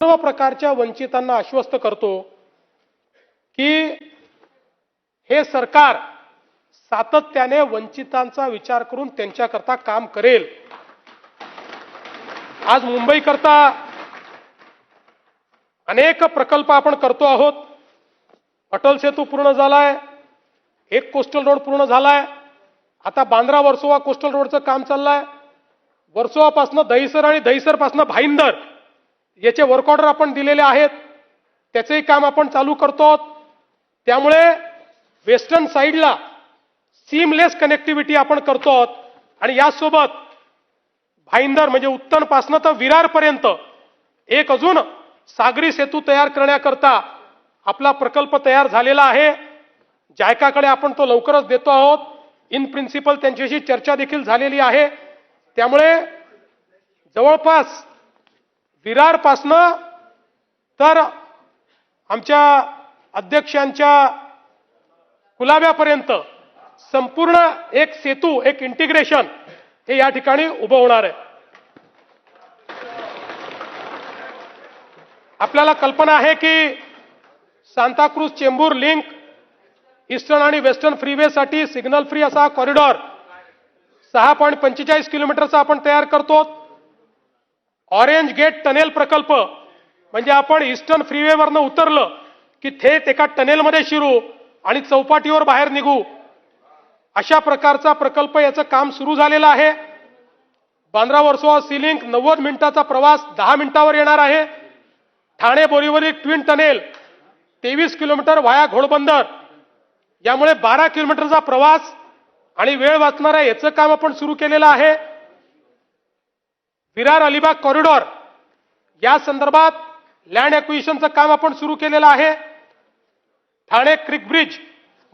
सर्व प्रकारच्या वंचितांना आश्वस्त करतो की हे सरकार सातत्याने वंचितांचा विचार करून त्यांच्याकरता काम करेल. आज मुंबई करता अनेक प्रकल्प आपण करतो आहोत. अटल सेतू पूर्ण झालाय एक कोस्टल रोड पूर्ण झालाय आता बांद्रा वर्सोवा कोस्टल रोडचं काम चाललंय. वर्सोवापासनं दहिसर आणि दहिसरपासनं भाईंदर. याचे वर्क ऑर्डर आपण दिलेले आहेत. त्याचंही काम आपण चालू करतो त्यामुळे वेस्टर्न साईडला सीमलेस कनेक्टिव्हिटी आपण करतो आहोत. आणि यासोबत भाईंदर म्हणजे उत्तरपासनं तर विरारपर्यंत एक अजून सागरी सेतू तयार करण्याकरता आपला प्रकल्प तयार झालेला आहे. जायकाकडे आपण तो लवकरच देतो आहोत. इन प्रिन्सिपल त्यांच्याशी चर्चा देखील झालेली आहे. त्यामुळे जवळपास विरारपासनं तर आमच्या अध्यक्षांच्या कुलाव्यापर्यंत संपूर्ण एक सेतू एक इंटिग्रेशन हे या ठिकाणी उभं होणार आहे. आपल्याला कल्पना आहे की सांताक्रूज चेंबूर लिंक ईस्टर्न आणि वेस्टर्न फ्रीवेसाठी सिग्नल फ्री असा कॉरिडॉर सहा पॉईंट पंचेचाळीस किलोमीटरचा आपण तयार करतो. ऑरेंज गेट टनेल प्रकल्प. म्हणजे आपण ईस्टर्न फ्रीवेवरनं उतरलं की थेट एका टनेलमध्ये शिरू आणि चौपाटीवर बाहेर निघू. अशा प्रकारचा प्रकल्प याचं काम सुरू झालेलं आहे. बांद्रा वर्सोवा सी लिंक नव्वद मिनिटाचा प्रवास दहा मिनिटावर येणार आहे. ठाणे बोरीवली ट्विन टनेल तेवीस किलोमीटर वाया घोडबंदर. यामुळे बारा किलोमीटरचा प्रवास आणि वेळ वाचणार आहे याचं काम आपण सुरू केलेलं आहे. विरार अलिबाग कॉरिडॉर या संदर्भात लँड ॲक्विशनचं काम आपण सुरू केलेलं आहे. ठाणे क्रिक ब्रिज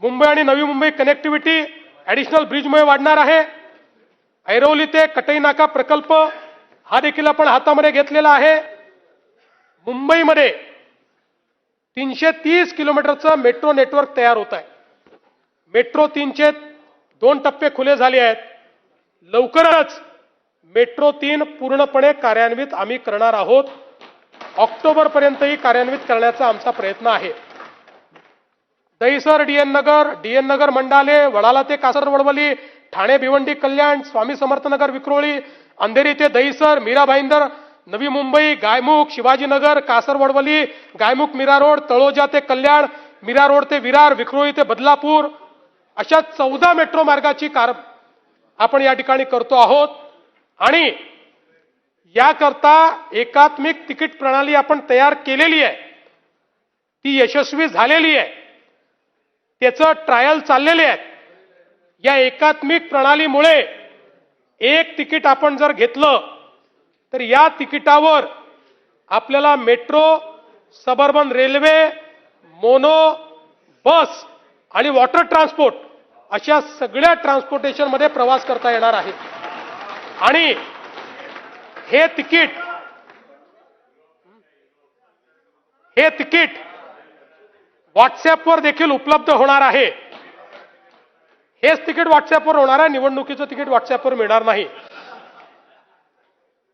मुंबई आणि नवी मुंबई कनेक्टिव्हिटी ऍडिशनल ब्रिजमुळे वाढणार आहे. ऐरोली ते कटई नाका प्रकल्प हा देखील आपण हातामध्ये घेतलेला आहे. मुंबईमध्ये तीनशे तीस किलोमीटरचं मेट्रो नेटवर्क तयार होत आहे. मेट्रो तीनशे दोन टप्पे खुले झाले आहेत. लवकरच मेट्रो तीन पूर्णपणे कार्यान्वित आम्ही करणार आहोत. ऑक्टोबर पर्यंतही कार्यान्वित करण्याचा आमचा प्रयत्न आहे. दहिसर डीएन नगर डीएन नगर मंडाले वडाला ते कासर वडवली ठाणे भिवंडी कल्याण स्वामी समर्थनगर विक्रोळी अंधेरी ते दहिसर मीरा भाईंदर नवी मुंबई गायमुख शिवाजीनगर कासर वडवली गायमुख मीरा रोड तळोजा ते कल्याण मीरा रोड ते विरार विक्रोळी ते बदलापूर अशा चौदा मेट्रो मार्गाची कार आपण या ठिकाणी करतो आहोत. आणि याकरता एकात्मिक तिकीट प्रणाली आपण तयार केलेली आहे. ती यशस्वी झालेली आहे. त्याचं ट्रायल चाललेले आहेत. या एकात्मिक प्रणालीमुळे एक तिकीट आपण जर घेतलं तर या तिकिटावर आपल्याला metro suburban railway mono bus आणि वॉटर ट्रान्सपोर्ट अशा सगळ्या ट्रान्सपोर्टेशनमध्ये प्रवास करता येणार आहे. आणि हे तिकीट हे तिकीट व्हॉट्सॲपवर देखील उपलब्ध होणार आहे. हेच तिकीट व्हॉट्सॲपवर होणार आहे. निवडणुकीचं तिकीट व्हॉट्सॲपवर मिळणार नाही.